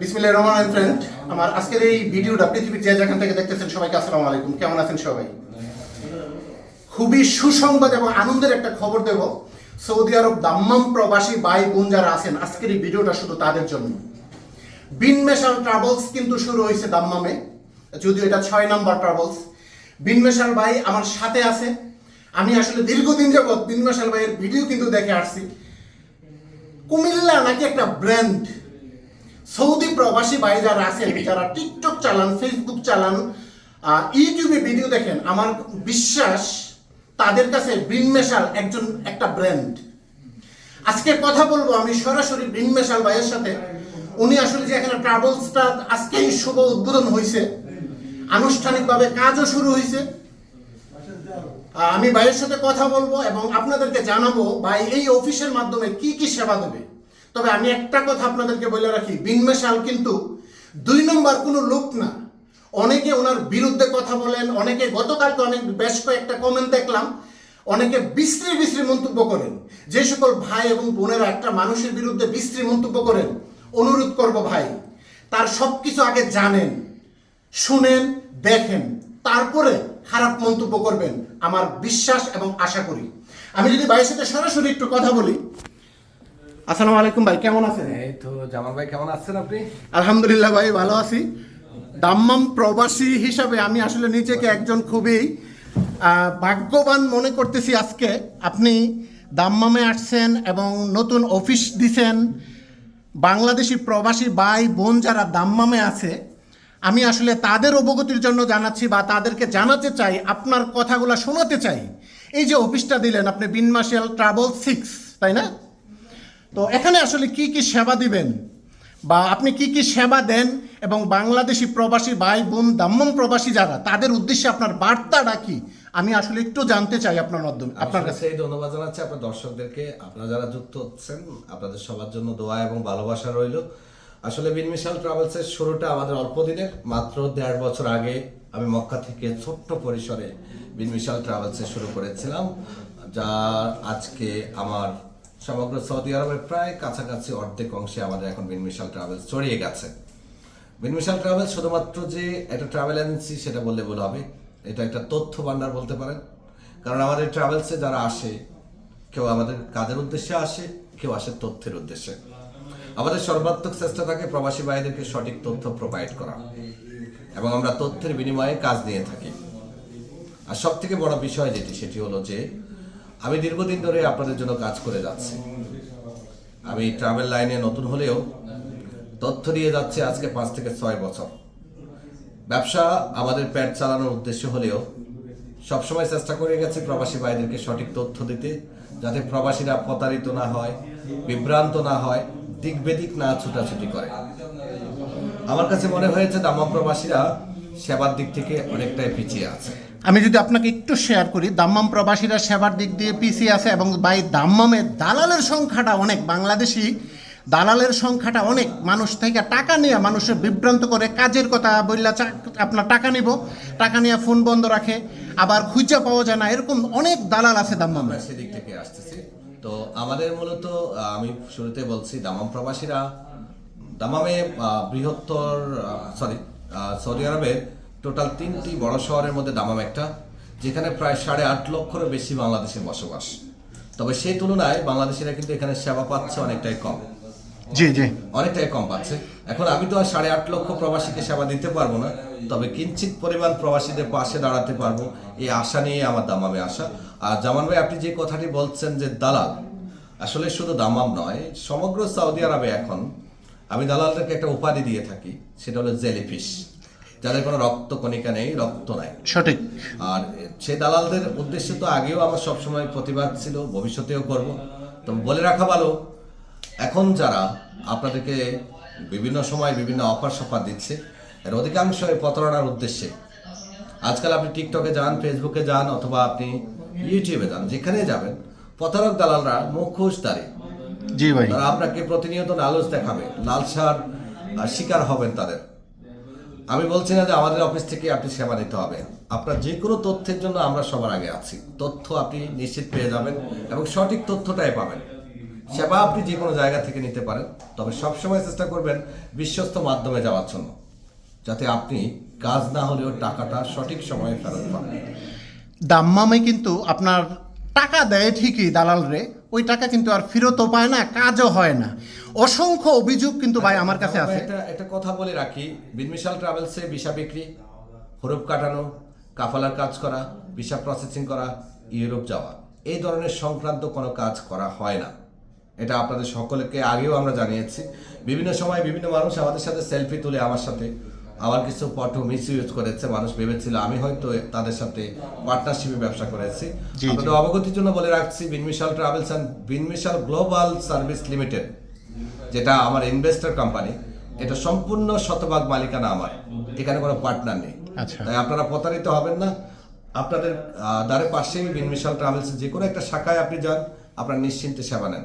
বিসমিল্লাহির রহমানির রহিম ফ্রেন্ড আমার আজকের এই ভিডিওটা পৃথিবীর যে যেখান থেকে দেখতেছেন সবাইকে আসসালামু আলাইকুম। কেমন আছেন সবাই? খুবই সুসংবাদ এবং আনন্দের একটা খবর দেব। সৌদি আরব দাম্মাম প্রবাসী ভাই বোন যারা আছেন, আজকের এই ভিডিওটা শুধু তাদের জন্য। বিন মেশাল ট্রাভেলস কিন্তু শুরু হয়েছে দাম্মামে, যদিও এটা ছয় নাম্বার ট্রাভেলস বিন মেশাল ভাই আমার সাথে আছে। আমি আসলে দীর্ঘদিন যাবৎ বিন মেশাল ভাইয়ের ভিডিও কিন্তু দেখে আসছি। কুমিল্লা নাকি একটা ব্র্যান্ড সৌদি প্রবাসী ভাই যারা আছেন যারা টিকটক চালান ফেসবুক চালান ইউটিউবে ভিডিও দেখেন আমার বিশ্বাস তাদের কাছে ব্রিনমেশাল একজন একটা ব্র্যান্ড আজকে কথা বলব আমি সরাসরি ব্রিনমেশাল ভাইয়ের সাথে। উনি আসলে যে এখানে ট্রাভেলসটা আজকেই শুভ উদ্বোধন হয়েছে আনুষ্ঠানিকভাবে কাজও শুরু হয়েছে আমি ভাইয়ের সাথে কথা বলব এবং আপনাদেরকে জানাব ভাই এই অফিসের মাধ্যমে কি কি সেবা দেবে। তবে আমি একটা কথা আপনাদেরকে বলে রাখি বিনমেশাল কিন্তু দুই নম্বর কোনো লোক না। অনেকে ওনার বিরুদ্ধে কথা বলেন, অনেকে গতকালকে অনেক বেশ কয়েকটা কমেন্ট দেখলাম, অনেকে বিশ্রী বিশ্রী মন্তব্য করেন। যে সকল ভাই এবং বোনেরা একটা মানুষের বিরুদ্ধে বিশ্রী মন্তব্য করেন, অনুরোধ করব ভাই, তার সব কিছু আগে জানেন, শুনেন, দেখেন, তারপরে খারাপ মন্তব্য করবেন, আমার বিশ্বাস এবং আশা করি। আমি যদি ভাইয়ের সাথে সরাসরি একটু কথা বলি আসসালামু আলাইকুম ভাই কেমন আছেন? এই তো জামাল ভাই কেমন আছেন আপনি? আলহামদুলিল্লাহ ভাই ভালো আছি। দাম্মাম প্রবাসী হিসাবে আমি আসলে নিজেকে একজন খুবই ভাগ্যবান মনে করতেছি আজকে। আপনি দাম্মামে আসছেন এবং নতুন অফিস দিছেন। বাংলাদেশি প্রবাসী ভাই বোন যারা দাম্মামে আছে আমি আসলে তাদের অবগতির জন্য জানাচ্ছি বা তাদেরকে জানাতে চাই আপনার কথাগুলো শোনাতে চাই। এই যে অফিসটা দিলেন আপনি বিনমাসিয়াল ট্রাভেল সিক্স তাই না? তো এখানে আসলে কি কি সেবা দিবেন? বা আপনি কি কি সেবা দেন? এবং বাংলাদেশি প্রবাসী ভাই বোন দাম্মম প্রবাসী যারা তাদের উদ্দেশ্যে আপনার বার্তাটা কি? আমি আসলে একটু জানতে চাই আপনার মাধ্যমে আপনার কাছে। এই ধন্যবাদ জানাচ্ছি আপনার দর্শকদেরকে। আপনারা যারা যুক্ত হচ্ছেন আপনাদের সবার জন্য দোয়া এবং ভালোবাসা রইল। আসলে বিনমিশাল ট্রাভেলসের শুরুটা আমাদের অল্প দিনের মাত্র দেড় বছর আগে আমি মক্কা থেকে ছোট্ট পরিসরে বিনমিশাল ট্রাভেলসে শুরু করেছিলাম যা আজকে আমার সমগ্র সৌদি আরবের প্রায় কাছাকাছি অর্ধেক অংশে আমাদের এখন বিনমিশাল ট্রাভেলস ছড়িয়ে গেছে। বিনমিশাল ট্রাভেল শুধুমাত্র যে একটা ট্রাভেল এজেন্সি, সেটা বললে ভুল হবে। এটা একটা তথ্য ভান্ডার বলতে পারেন। কারণ আমাদের ট্রাভেলসে যারা আসে, কেউ আমাদের কাজের উদ্দেশ্যে আসে, কেউ আসে তথ্যের উদ্দেশ্যে। আমাদের সর্বাত্মক চেষ্টা থাকে প্রবাসী ভাইদেরকে সঠিক তথ্য প্রোভাইড করা। এবং আমরা তথ্যের বিনিময়ে কাজ নিয়ে থাকি। আর সব থেকে বড় বিষয় যেটি, সেটি হলো যে আমি দীর্ঘদিন ধরে আপনাদের জন্য কাজ করে যাচ্ছি। আমি ট্রাভেল লাইনে নতুন হলেও তথ্য দিয়ে যাচ্ছে আজকে পাঁচ থেকে ছয় বছর। ব্যবসা আমাদের পেট চালানোর উদ্দেশ্য হলেও সবসময় চেষ্টা করে গেছে প্রবাসী ভাইদেরকে সঠিক তথ্য দিতে, যাতে প্রবাসীরা প্রতারিত না হয়, বিভ্রান্ত না হয় দিক বেদিক না ছুটাছুটি করে। আমার কাছে মনে হয়েছে দামা প্রবাসীরা সেবার দিক থেকে অনেকটাই পিছিয়ে আছে। আমি যদি আপনাকে একটু শেয়ার করি, দাম্মাম প্রবাসীরা সেবার দিক দিয়ে পিছিয়ে আছে এবং বাই দাম্মামের দালালের সংখ্যাটা অনেক, বাংলাদেশি দালালের সংখ্যাটা অনেক। মানুষ থেকে টাকা নিয়ে মানুষের বিভ্রান্ত করে, কাজের কথা বললা আপনার টাকা নিব, টাকা নিয়ে ফোন বন্ধ রাখে, আবার খুঁজে পাওয়া যায় না, এরকম অনেক দালাল আছে দাম্মামে। সেদিক থেকে আসতেছি। তো আমাদের মূলত আমি শুরুতে বলছি দামাম প্রবাসীরা দামামে বৃহত্তর সরি সৌদি আরবের টোটাল তিনটি বড় শহরের মধ্যে দামাম একটা যেখানে প্রায় সাড়ে আট লক্ষেরও বেশি বাংলাদেশের বসবাস। তবে সেই তুলনায় বাংলাদেশিরা কিন্তু এখানে সেবা পাচ্ছে অনেকটাই কম। জি জি। অনেকটাই কম পাচ্ছে। এখন আমি তো আর সাড়ে আট লক্ষ প্রবাসীকে সেবা দিতে পারব না তবে কিঞ্চিত পরিমাণ প্রবাসীদের পাশে দাঁড়াতে পারব এই আশা নিয়ে আমার দামামে আসা আর জামান ভাই আপনি যে কথাটি বলছেন যে দালাল আসলে শুধু দামাম নয় সমগ্র সৌদি আরবে এখন আমি দালালদেরকে একটা উপাধি দিয়ে থাকি সেটা হলো জেলিফিশ। যাদের কোনো রক্ত কণিকা নেই রক্ত নাই। সঠিক। আর সেই দালালদের উদ্দেশ্য তো আগেও আমার সবসময় প্রতিবাদ ছিল ভবিষ্যতেও করব। তো বলে রাখা ভালো এখন যারা আপনাদেরকে বিভিন্ন সময় বিভিন্ন অফার সফার দিচ্ছে এর অধিকাংশই প্রতারণার উদ্দেশ্যে। আজকাল আপনি টিকটকে যান ফেসবুকে যান অথবা আপনি ইউটিউবে যান যেখানে যাবেন প্রতারক দালালরা মুখোশধারী জি ভাই। তারা আপনাকে প্রতিনিয়ত লালচ দেখাবে লালসার শিকার হবেন তাদের। আমি বলছি না যে আমাদের অফিস থেকে আপনি সেবা নিতে হবে। আপনার যে কোনো তথ্যের জন্য আমরা সবার আগে আছি। তথ্য আপনি নিশ্চিত পেয়ে যাবেন এবং সঠিক তথ্যটাই পাবেন। সেবা আপনি যে কোনো জায়গা থেকে নিতে পারেন, তবে সবসময় চেষ্টা করবেন বিশ্বস্ত মাধ্যমে যাওয়ার জন্য, যাতে আপনি কাজ না হলেও টাকাটা সঠিক সময়ে ফেরত পান। দাম্মামে কিন্তু আপনার টাকা দেয় ঠিকই দালাল রে ওই টাকা কিন্তু আর ফেরতও পায় না, কাজও হয় না। অসংখ্য অভিযোগ কিন্তু ভাই আমার কাছে আছে। একটা একটা কথা বলে রাখি। বিনমিশাল ট্রাভেলসে ভিসা বিক্রি হরুপ কাটানো কাফালার কাজ করা ভিসা প্রসেসিং করা ইউরোপ যাওয়া এই ধরনের সংক্রান্ত কোনো কাজ করা হয় না। এটা আপনাদের সকলকে আগেও আমরা জানিয়েছি। বিভিন্ন সময় বিভিন্ন মানুষ আমাদের সাথে সেলফি তুলে আমার সাথে। আমার কিছু ফটো মিস ইউজ করেছে মানুষ ভেবেছিল আমি হয়তো তাদের সাথে পার্টনারশিপে ব্যবসা করেছি। আপনাদের অবগতির জন্য বলে রাখছি Binmishal travels and Binmishal global service limited. যেটা আমার ইনভেস্টর কোম্পানি এটা সম্পূর্ণ শতভাগ মালিকানা আমার। এখানে কোনো পার্টনার নেই। আচ্ছা। তাই আপনারা প্রতারিত হবেন না। আপনাদের দ্বারে পাশেই বিনমিশাল ট্রাভেলস যে কোনো একটা শাখায় আপনি যান আপনারা নিশ্চিন্তে সেবা নেন।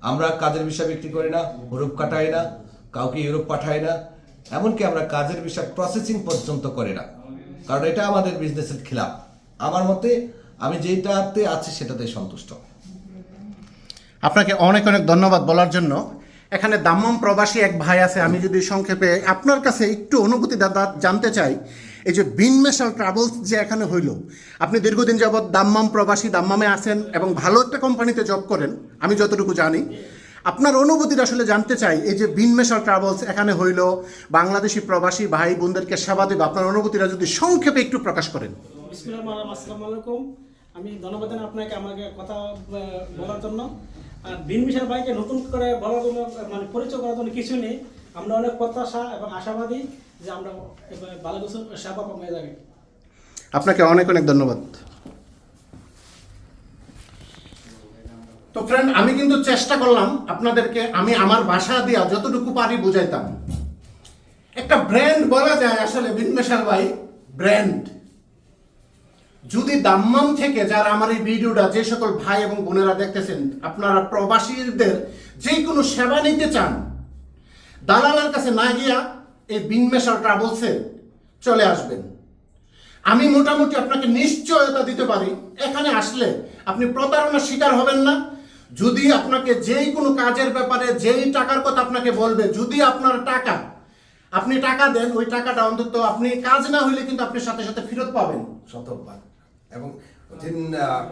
আমরা কাজের বিষয় বিক্রি করি না ইউরোপ কাটাই না কাউকে ইউরোপ পাঠাই না। এমনকি আমরা কাজের বিষয় প্রসেসিং পর্যন্ত করি না। কারণ এটা আমাদের বিজনেসের খিলাফ আমার মতে আমি যেটাতে আছি সেটাতে সন্তুষ্ট। আপনাকে অনেক অনেক ধন্যবাদ বলার জন্য। এখানে দাম্মাম প্রবাসী এক ভাই আছে, আমি যদি সংক্ষেপে আপনার কাছে একটু অনুভূতি দাদা জানতে চাই, এই যে বিনমেশাল ট্রাভেলস যে এখানে হইল, আপনি দীর্ঘদিন যাবৎ দাম্মাম প্রবাসী, দাম্মামে আছেন এবং ভালো একটা কোম্পানিতে জব করেন, আমি যতটুকু জানি। আপনার অনুভূতিটা আসলে জানতে চাই, এই যে বিনমেশাল ট্রাভেলস এখানে হইল, বাংলাদেশি প্রবাসী ভাই বোনদেরকে সেবা দেবে, আপনার অনুভূতিটা যদি সংক্ষেপে একটু প্রকাশ করেন। আসসালামু আলাইকুম। আমি ধন্যবাদ জানাই আপনাকে আমাকে কথা বলার জন্য। আর বিন মিশাল ভাইকে নতুন করে বলার জন্য মানে পরিচয় করার জন্য কিছু নেই। আমরা অনেক প্রত্যাশা এবং আশাবাদী যে আমরা ভালো কিছু সেবা পাবো জায়গায় আপনাকে অনেক অনেক ধন্যবাদ। তো ফ্রেন্ড আমি কিন্তু চেষ্টা করলাম আপনাদেরকে আমি আমার ভাষা দিয়া যতটুকু পারি বুঝাইতাম। একটা ব্র্যান্ড বলা যায় আসলে বিনমেশাল ভাই ব্র্যান্ড যদি দাম্মাম থেকে যারা আমার এই ভিডিওটা যে সকল ভাই এবং বোনেরা দেখতেছেন, আপনারা প্রবাসীদের যে কোনো সেবা নিতে চান, দালালের কাছে না গিয়া এই বিনমেশাল ট্রাভেলসে চলে আসবেন। আমি মোটামুটি আপনাকে নিশ্চয়তা দিতে পারি। এখানে আসলে আপনি প্রতারণার শিকার হবেন না। যদি আপনাকে যেই কোনো কাজের ব্যাপারে যেই টাকার কথা আপনাকে বলবে, যদি আপনার টাকা, আপনি টাকা দেন, ওই টাকাটা অন্তত আপনি কাজ না হইলে কিন্তু আপনি সাথে সাথে ফেরত পাবেন। শতকবার এবং within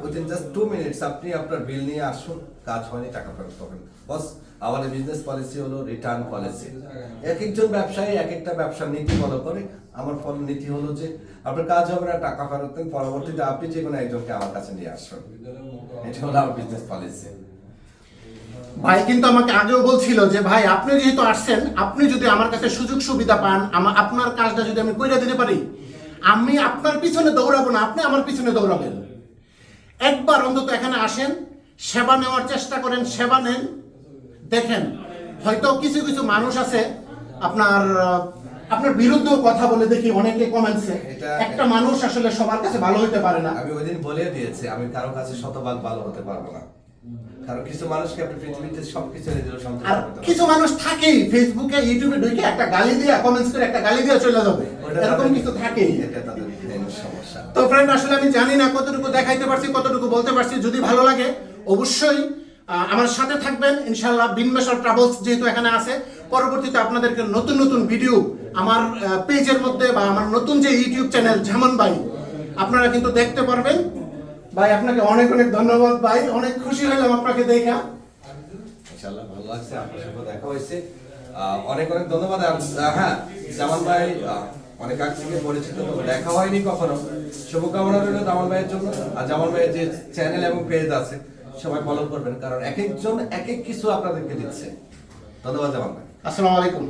within just two minutes আপনি আপনার বিল নিয়ে আসুন, কাজ হয়নি, টাকা ফেরত পাবেন। বস আমাদের বিজনেস পলিসি হলো রিটার্ন পলিসি এক একজন ব্যবসায়ী এক একটা ব্যবসার নীতি ফলো করে। আমার ফল নীতি হলো যে, আপনার কাজ হবে না, টাকা ফেরত দেন, পরবর্তীতে আপনি যে কোনো একজনকে আমার কাছে নিয়ে আসবেন এটা হলো আমার বিজনেস পলিসি ভাই, কিন্তু আমাকে আগেও বলছিল যে, ভাই, আপনি যেহেতু আসছেন, আপনি যদি আমার কাছে সুযোগ সুবিধা পান আপনার কাজটা যদি আমি কইরা দিতে পারি আমি আপনার পিছনে দৌড়াবো না আপনি আমার পিছনে দৌড়াবেন। একবার অন্তত এখানে আসেন সেবা নেওয়ার চেষ্টা করেন সেবা নেন। দেখেন হয়তো কিছু কিছু মানুষ আছে আপনার আপনার বিরুদ্ধেও কথা বলে দেখি অনেকে কমেন্টসে একটা মানুষ আসলে সবার কাছে ভালো হতে পারে না। আমি ওই দিন বলে দিয়েছি আমি কারও কাছে শতভাগ ভালো হতে পারব না। কারণ কিছু মানুষকে আপনি পৃথিবীতে সবকিছু নিজের সন্তুষ্ট আর কিছু মানুষ থাকেই ফেসবুকে ইউটিউবে ঢুকে একটা গালি দিয়ে কমেন্টস করে একটা গালি দিয়ে চলে যাবে। এরকম কিছু এটা তাদের সমস্যা। তো ফ্রেন্ড আসলে আমি জানি না কতটুকু দেখাইতে পারছি কতটুকু বলতে পারছি। যদি ভালো লাগে অবশ্যই আমার সাথে থাকবেন। ইনশাল্লাহ বিনমেশর ট্রাভেলস যেহেতু এখানে আছে পরবর্তীতে আপনাদেরকে নতুন নতুন ভিডিও আমার পেজের মধ্যে বা আমার নতুন যে ইউটিউব চ্যানেল ঝামান ভাই আপনারা কিন্তু দেখতে পারবেন। ভাই আপনাকে অনেক অনেক ধন্যবাদ ভাই অনেক খুশি হলাম আপনাকে দেখা। ইনশাআল্লাহ ভালো লাগছে আপনার সাথে দেখা হয়েছে। অনেক অনেক ধন্যবাদ হ্যাঁ জামান ভাই অনেক আগ থেকে পরিচিত দেখা হয়নি কখনো। শুভকামনা রইল জামান ভাইয়ের জন্য আর জামান ভাইয়ের যে চ্যানেল এবং পেজ আছে সবাই ফলো করবেন কারণ এক একজন এক এক কিছু আপনাদেরকে দিচ্ছে। ধন্যবাদ জামান ভাই। আসসালামু আলাইকুম।